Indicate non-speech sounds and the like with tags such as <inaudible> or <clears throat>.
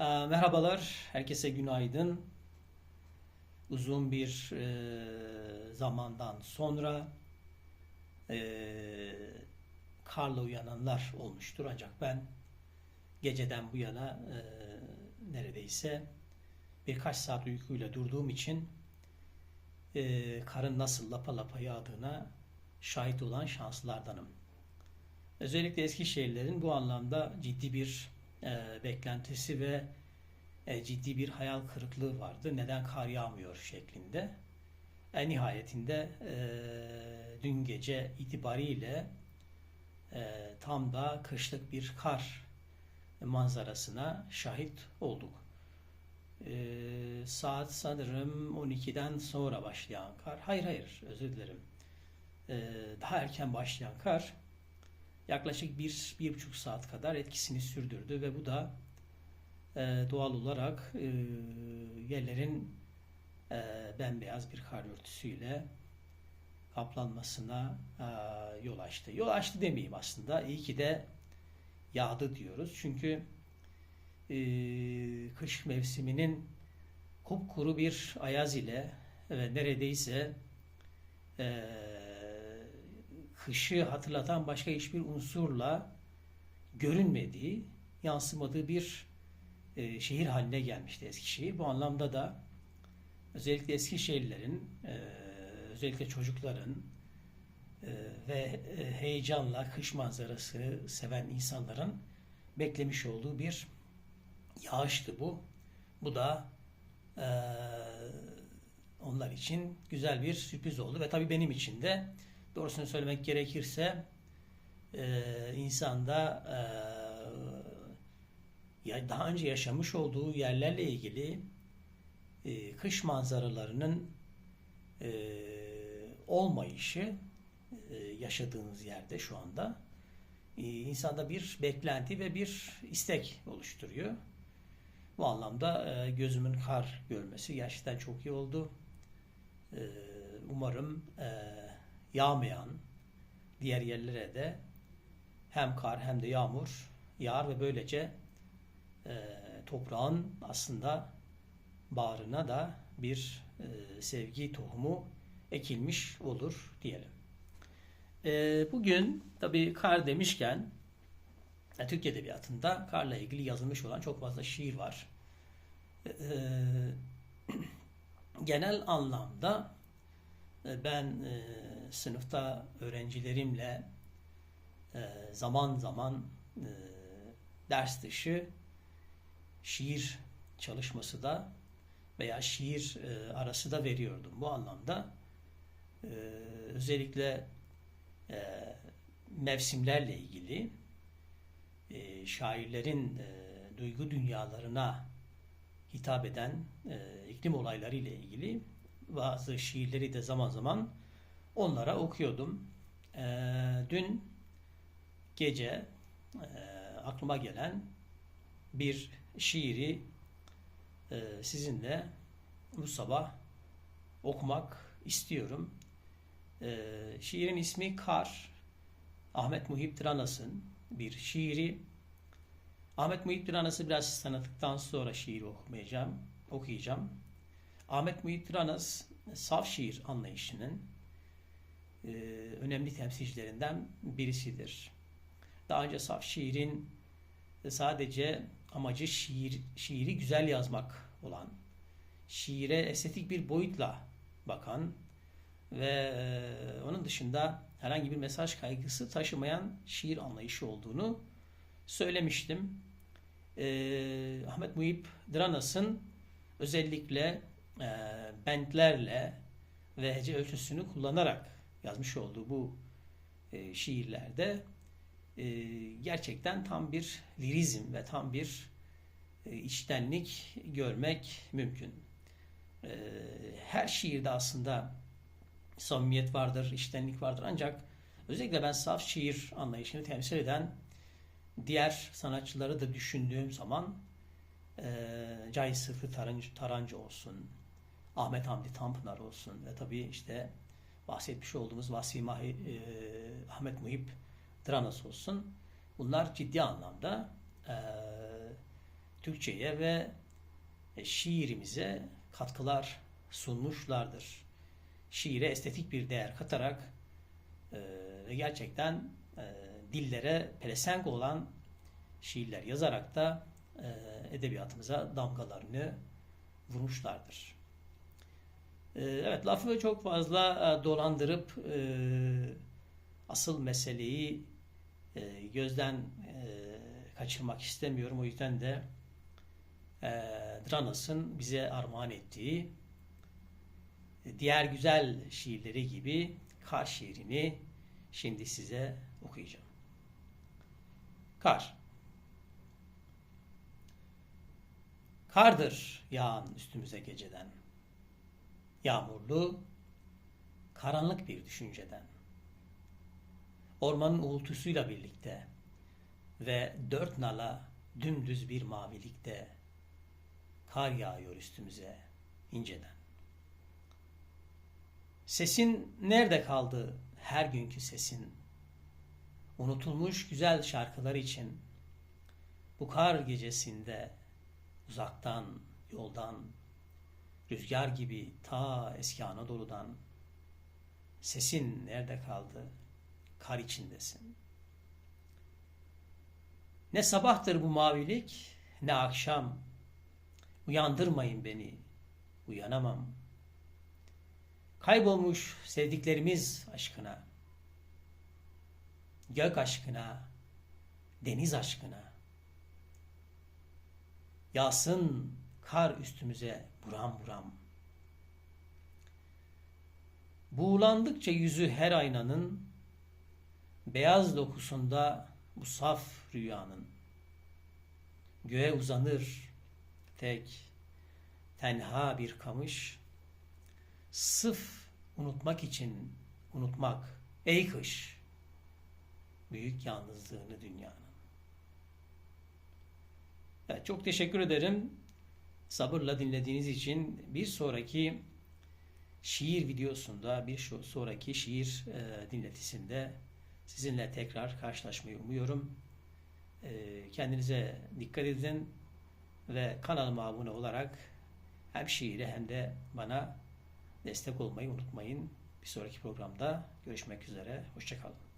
Ee, Merhabalar, herkese günaydın. Uzun bir e, zamandan sonra e, karla uyananlar olmuştur. Ancak ben geceden bu yana e, neredeyse birkaç saat uykuyla durduğum için e, karın nasıl lapa lapa yağdığına şahit olan şanslılardanım. Özellikle Eskişehirlerin bu anlamda ciddi bir e, beklentisi ve e, ciddi bir hayal kırıklığı vardı. Neden kar yağmıyor şeklinde. En nihayetinde e, dün gece itibariyle e, tam da kışlık bir kar manzarasına şahit olduk. E, saat sanırım 12'den sonra başlayan kar. Hayır hayır özür dilerim. E, daha erken başlayan kar yaklaşık bir, bir buçuk saat kadar etkisini sürdürdü ve bu da e, doğal olarak e, yerlerin e, bembeyaz bir kar örtüsüyle kaplanmasına e, yol açtı. Yol açtı demeyeyim aslında. İyi ki de yağdı diyoruz. Çünkü e, kış mevsiminin kupkuru bir ayaz ile ve neredeyse e, kışı hatırlatan başka hiçbir unsurla görünmediği, yansımadığı bir e, şehir haline gelmişti Eskişehir. Bu anlamda da özellikle Eskişehirlilerin, e, özellikle çocukların e, ve e, heyecanla kış manzarası seven insanların beklemiş olduğu bir yağıştı bu. Bu da e, onlar için güzel bir sürpriz oldu ve tabii benim için de doğrusunu söylemek gerekirse e, insanda e, ya daha önce yaşamış olduğu yerlerle ilgili e, kış manzaralarının e, olmayışı e, yaşadığınız yerde şu anda e, insanda bir beklenti ve bir istek oluşturuyor. Bu anlamda e, gözümün kar görmesi gerçekten çok iyi oldu. E, umarım e, yağmayan diğer yerlere de hem kar hem de yağmur yağar ve böylece e, toprağın aslında bağrına da bir e, sevgi tohumu ekilmiş olur diyelim. E, bugün tabii kar demişken e, Türk Edebiyatı'nda karla ilgili yazılmış olan çok fazla şiir var. E, <clears throat> genel anlamda e, ben e, sınıfta öğrencilerimle e, zaman zaman e, ders dışı şiir çalışması da veya şiir e, arası da veriyordum. Bu anlamda e, özellikle e, mevsimlerle ilgili e, şairlerin e, duygu dünyalarına hitap eden e, iklim olayları ile ilgili bazı şiirleri de zaman zaman onlara okuyordum. E, dün gece e, aklıma gelen bir şiiri e, sizinle bu sabah okumak istiyorum. E, şiirin ismi Kar. Ahmet Muhip Dranas'ın bir şiiri. Ahmet Muhip Dranas'ı biraz tanıdıktan sonra şiir okumayacağım, okuyacağım. Ahmet Muhip Dranas saf şiir anlayışının e, önemli temsilcilerinden birisidir. Daha önce saf şiirin sadece amacı şiir, şiiri güzel yazmak olan, şiire estetik bir boyutla bakan ve e, onun dışında herhangi bir mesaj kaygısı taşımayan şiir anlayışı olduğunu söylemiştim. E, Ahmet Muhip Dranas'ın özellikle e, bentlerle ve hece ölçüsünü kullanarak yazmış olduğu bu e, şiirlerde e, gerçekten tam bir lirizm ve tam bir e, içtenlik görmek mümkün. E, her şiirde aslında samimiyet vardır, içtenlik vardır ancak özellikle ben saf şiir anlayışını temsil eden diğer sanatçıları da düşündüğüm zaman e, Cahit Sıfır Tarancı, Tarancı olsun, Ahmet Hamdi Tanpınar olsun ve tabii işte bahsetmiş olduğumuz Vasfi Mahi, e, Ahmet Muhip Dranas olsun. Bunlar ciddi anlamda e, Türkçe'ye ve e, şiirimize katkılar sunmuşlardır. Şiire estetik bir değer katarak e, ve gerçekten e, dillere pelesenk olan şiirler yazarak da e, edebiyatımıza damgalarını vurmuşlardır. E, evet lafı çok fazla e, dolandırıp e, asıl meseleyi e, gözden kaçırmak istemiyorum. O yüzden de Dranas'ın bize armağan ettiği diğer güzel şiirleri gibi Kar şiirini şimdi size okuyacağım. Kar. Kardır yağan üstümüze geceden. Yağmurlu, karanlık bir düşünceden. Ormanın uğultusuyla birlikte ve dört nala dümdüz bir mavilikte kar yağıyor üstümüze inceden. Sesin nerede kaldı her günkü sesin? Unutulmuş güzel şarkılar için bu kar gecesinde uzaktan, yoldan, rüzgar gibi ta eski Anadolu'dan sesin nerede kaldı? Kar içindesin. Ne sabahtır bu mavilik, ne akşam. Uyandırmayın beni, uyanamam. Kaybolmuş sevdiklerimiz aşkına, gök aşkına, deniz aşkına. Yağsın kar üstümüze buram buram. Buğulandıkça yüzü her aynanın, beyaz dokusunda bu saf rüyanın. Göğe uzanır tek, tenha bir kamış, sıf unutmak için unutmak, ey kış, büyük yalnızlığını dünyanın. Evet, çok teşekkür ederim. Sabırla dinlediğiniz için bir sonraki şiir videosunda, bir sonraki şiir e, dinletisinde sizinle tekrar karşılaşmayı umuyorum. E, kendinize dikkat edin ve kanalıma abone olarak hem şiire hem de bana destek olmayı unutmayın. Bir sonraki programda görüşmek üzere. Hoşçakalın.